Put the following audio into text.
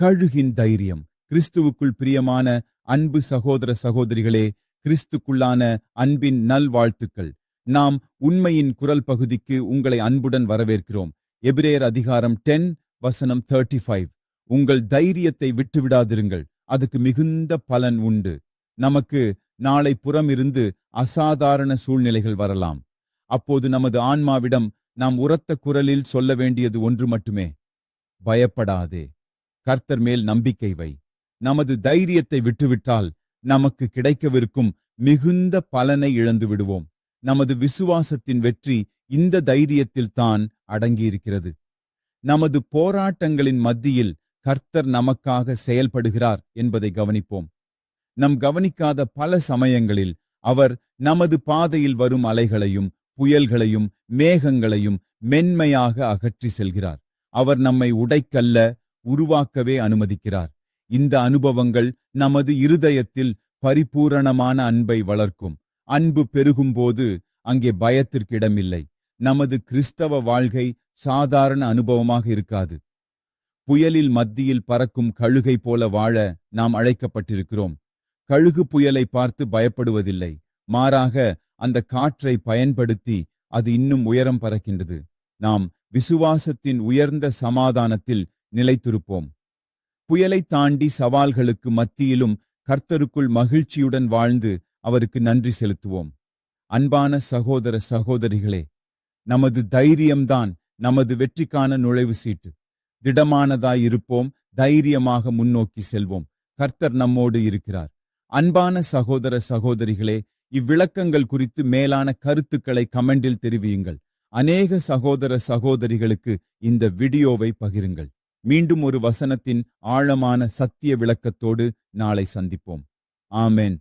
கழுகின் தைரியம். கிறிஸ்துவுக்குள் பிரியமான அன்பு சகோதர சகோதரிகளே கிறிஸ்துக்குள்ளான அன்பின் நல்வாழ்த்துக்கள். நாம் உண்மையின் குரல் பகுதிக்கு உங்களை அன்புடன் வரவேற்கிறோம். எபிரேயர் அதிகாரம் டென் வசனம் தேர்ட்டி ஃபைவ் உங்கள் தைரியத்தை விட்டுவிடாதிருங்கள். அதுக்கு மிகுந்த பலன் உண்டு. நமக்கு நாளை புறமிருந்து அசாதாரண சூழ்நிலைகள் வரலாம். அப்போது நமது ஆன்மாவிடம் நாம் உரத்த குரலில் சொல்ல வேண்டியது ஒன்று மட்டுமே. பயப்படாதே. கர்த்தர் மேல் நம்பிக்கை வை. நமது தைரியத்தை விட்டுவிட்டால் நமக்கு கிடைக்கவிருக்கும் மிகுந்த பலனை இழந்து விடுவோம். நமது விசுவாசத்தின் வெற்றி இந்த தைரியத்தில் தான் அடங்கியிருக்கிறது. நமது போராட்டங்களின் மத்தியில் கர்த்தர் நமக்காக செயல்படுகிறார் என்பதை கவனிப்போம். நம் கவனிக்காத பல சமயங்களில் அவர் நமது பாதையில் வரும் அலைகளையும் புயல்களையும் மேகங்களையும் மென்மையாக அகற்றி செல்கிறார். அவர் நம்மை உடைக்கல்ல உருவாக்கவே அனுமதிக்கிறார். இந்த அனுபவங்கள் நமது இருதயத்தில் பரிபூரணமான அன்பை வளர்க்கும். அன்பு பெருகும்போது அங்கே பயத்திற்கு இடமில்லை. நமது கிறிஸ்தவ வாழ்க்கை சாதாரண அனுபவமாக இருக்காது. புயலில் மத்தியில் பறக்கும் கழுகை போல வாழ நாம் அழைக்கப்பட்டிருக்கிறோம். கழுகு புயலை பார்த்து பயப்படுவதில்லை. மாறாக அந்த காற்றை பயன்படுத்தி அது இன்னும் உயரம் பறக்கின்றது. நாம் விசுவாசத்தின் உயர்ந்த சமாதானத்தில் நிலைத்திருப்போம். புயலை தாண்டி சவால்களுக்கு மத்தியிலும் கர்த்தருக்குள் மகிழ்ச்சியுடன் வாழ்ந்து அவருக்கு நன்றி செலுத்துவோம். அன்பான சகோதர சகோதரிகளே நமது தைரியம்தான் நமது வெற்றிக்கான நுழைவு சீட்டு. திடமானதாயிருப்போம் தைரியமாக முன்னோக்கி செல்வோம். கர்த்தர் நம்மோடு இருக்கிறார். அன்பான சகோதர சகோதரிகளே இவ்விளக்கங்கள் குறித்து மேலான கருத்துக்களை கமெண்டில் தெரிவியுங்கள். அநேக சகோதர சகோதரிகளுக்கு இந்த வீடியோவை பகிருங்கள். மீண்டும் ஒரு வசனத்தின் ஆழமான சத்திய விளக்கத்தோடு நாளை சந்திப்போம். ஆமேன்.